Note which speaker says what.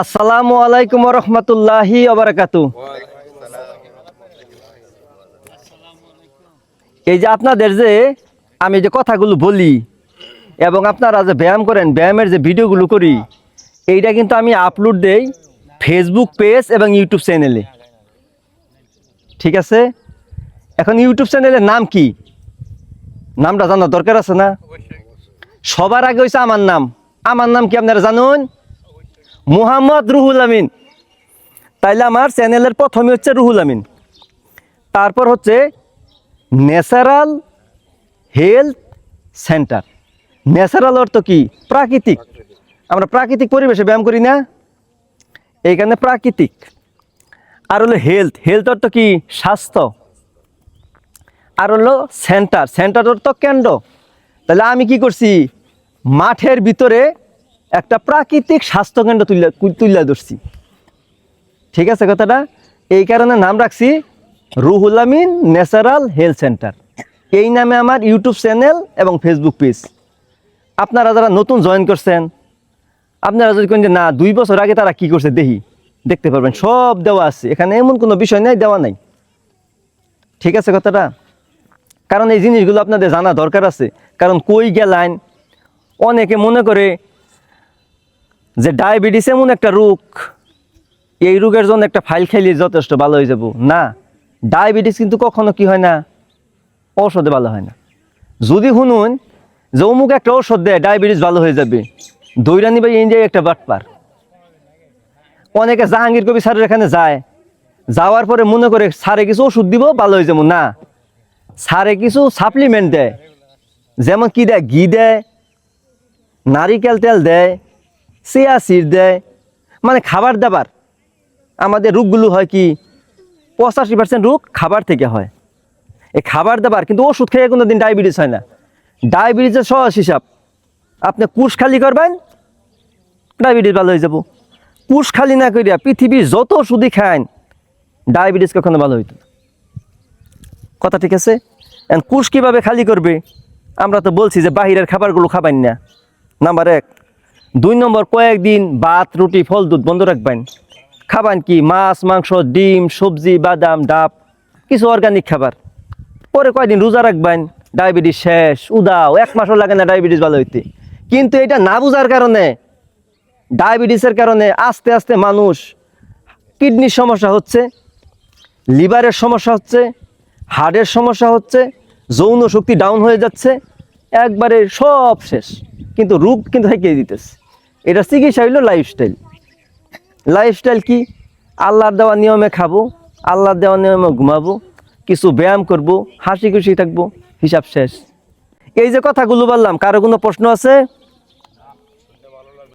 Speaker 1: আসসালামু আলাইকুম রহমতুল্লাহি এই যে আপনাদের যে আমি যে কথাগুলো বলি এবং আপনারা যে ব্যায়াম করেন, ব্যায়ামের যে ভিডিওগুলো করি, এইটা কিন্তু আমি আপলোড দেই ফেসবুক পেজ এবং ইউটিউব চ্যানেলে ঠিক আছে? এখন ইউটিউব চ্যানেলের নাম কি? নামটা জানার দরকার আছে না? সবার আগে হয়েছে আমার নাম। আমার নাম কি আপনারা জানুন? মুহাম্মদ রুহুল আমিন। তাইলে আমার চ্যানেলের প্রথমে হচ্ছে রুহুল আমিন। তারপর হচ্ছে ন্যাচারাল হেলথ সেন্টার। ন্যাচারাল অর্থ কি? প্রাকৃতিক। আমরা প্রাকৃতিক পরিবেশে ব্যায়াম করি না। এইখানে প্রাকৃতিক। আর হলো হেলথ। হেলথ অর্থ কি? স্বাস্থ্য। আর হলো সেন্টার। সেন্টার অর্থ কেন্দ্র। তাহলে আমি কি করছি? মাঠের ভিতরে একটা প্রাকৃতিক স্বাস্থ্যকেন্দ্র তুলে তুলে ধরছি। ঠিক আছে কথাটা? এই কারণে নাম রাখছি Ruhul Amin natural health center. এই নামে আমার ইউটিউব চ্যানেল এবং ফেসবুক পেজ। আপনারা যারা নতুন জয়েন করছেন, আপনারা যদি কোন যে, না, দুই বছর আগে তারা কি করছে দেখি, দেখতে পারবেন। সব দেওয়া আছে। এখানে এমন কোনো বিষয় নাই, দেওয়া নাই। ঠিক আছে কথাটা? কারণ এই জিনিসগুলো আপনাদের জানা দরকার আছে। কারণ কই গেলাইন? অনেকে মনে করে যে ডায়াবেটিস এমন একটা রোগ, এই রোগের জন্য একটা ফাইল খাইলে যথেষ্ট ভালো হয়ে যাব। না, ডায়াবেটিস কিন্তু কখনো কি হয় না? ঔষধে ভালো হয় না। যদি শুনুন যে অমুক একটা ঔষধ দেয়, ডায়াবেটিস ভালো হয়ে যাবে। দৈরানি বা ইন্ডিয়ায় একটা বাটপার। অনেকে জাহাঙ্গীর কবি স্যারের এখানে যায়। যাওয়ার পরে মনে করে, স্যারে কিছু ওষুধ দিব, ভালো হয়ে যাব। না, স্যারে কিছু সাপ্লিমেন্ট দেয়। যেমন কি দেয়? ঘি দেয়, নারিকেল তেল দেয় চিয়া সিড দেয় মানে খাবার দাবার। আমাদের রোগগুলো হয় কি, পঁচাশি পার্সেন্ট রোগ খাবার থেকে হয়। এই খাবার দাবার, কিন্তু ওষুধ খেয়ে কোনো দিন ডায়াবেটিস হয় না। ডায়াবেটিসের সহজ হিসাব, আপনি কুশ খালি করবেন, ডায়াবেটিস ভালো হয়ে যাব। কুশ খালি না করিয়া পৃথিবীর যত ওষুধই খান ডায়াবেটিস কখনো ভালো হইতো কথা ঠিক আছে? কুশ কীভাবে খালি করবে? আমরা তো বলছি যে বাহিরের খাবারগুলো খাবেন না। নাম্বার এক দুই নম্বর, কয়েকদিন ভাত, রুটি, ফল, দুধ বন্ধ রাখবেন। খাবেন কি? মাছ, মাংস, ডিম, সবজি, বাদাম, ডাব, কিছু অর্গানিক খাবার। পরে কয়দিন রোজা রাখবেন? ডায়াবেটিস শেষ, উদাও, এক মাসও লাগে না ডায়াবেটিস ভালো হইতে। কিন্তু এটা না বোঝার কারণে, ডায়াবেটিসের কারণে আস্তে আস্তে মানুষ কিডনির সমস্যা হচ্ছে, লিভারের সমস্যা হচ্ছে, হার্টের সমস্যা হচ্ছে, যৌন শক্তি ডাউন হয়ে যাচ্ছে, একবারে সব শেষ। কিন্তু রোগ কিন্তু হেঁকে দিতেছে। এটা চিকিৎসা হইল লাইফস্টাইল লাইফস্টাইল কি? আল্লাহর দেওয়া নিয়মে খাব, আল্লাহর দেওয়া নিয়মে ঘুমাবো, কিছু ব্যায়াম করব, হাসি খুশি থাকব, হিসাব শেষ। এই যে কথাগুলো বললাম, কারও কোনো প্রশ্ন আছে?